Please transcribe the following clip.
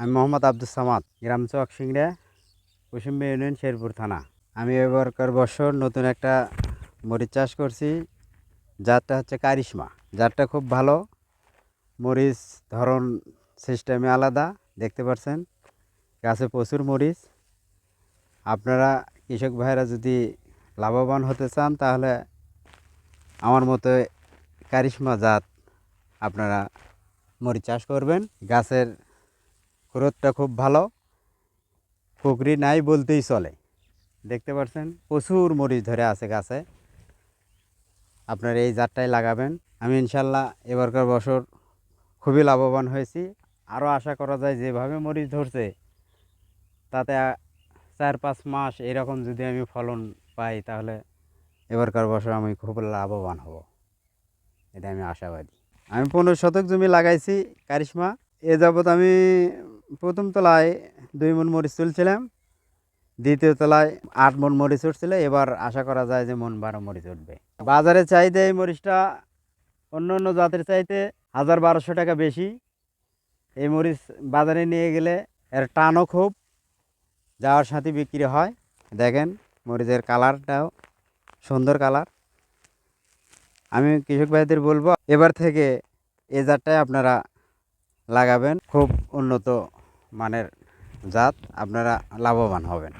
আমি মোহাম্মদ আব্দুল সামাদ, গ্রাম চক সিংড়া, কুসুম্বি ইউনিয়ন শেরপুর থানা। আমি এবারকার বছর নতুন একটা মরিচ চাষ করছি জাতটা হচ্ছে কারিশমা। জাতটা খুব ভালো, মরিচ ধরন সিস্টেমে আলাদা, দেখতে পাচ্ছেন গাছে প্রচুর মরিচ। আপনারা কৃষক ভাইরা যদি লাভবান হতে চান, তাহলে আমার মতো কারিশমা জাত আপনারা মরিচ চাষ করবেন। গাছের গ্রোথটা খুব ভালো। পুকুরি নাই বলতেই চলে। দেখতে পাচ্ছেন প্রচুর মরিচ ধরে আছে গাছে। আপনার এই জাতটাই লাগাবেন। আমি ইনশাল্লাহ এবারকার বছর খুবই লাভবান হয়েছি। আরও আশা করা যায় যেভাবে মরিচ ধরছে, তাতে চার পাঁচ মাস এরকম যদি আমি ফলন পাই, তাহলে এবারকার বছর আমি খুব লাভবান হব। এটা আমি আশাবাদী। আমি পনেরো শতক জমি লাগাইছি, কারিশমা। এ যাবৎ আমি প্রথম তলায় দুই মন মরিচ তুলছিলাম, দ্বিতীয় তলায় আট মন মরিচ উঠছিল, এবার আশা করা যায় যে মন বারো মরিচ উঠবে। বাজারে চাইতে এই মরিচটা অন্য অন্য জাতের চাইতে হাজার বারোশো টাকা বেশি। এই মরিচ বাজারে নিয়ে গেলে এর টানও খুব, যাওয়ার সাথে বিক্রি হয়। দেখেন, মরিচের কালারটাও সুন্দর কালার। আমি কৃষক ভাইদের বলব, এবার থেকে এ জাতটাই আপনারা লাগাবেন। খুব উন্নত মানের জাত আপনারা লাভবান হবেন।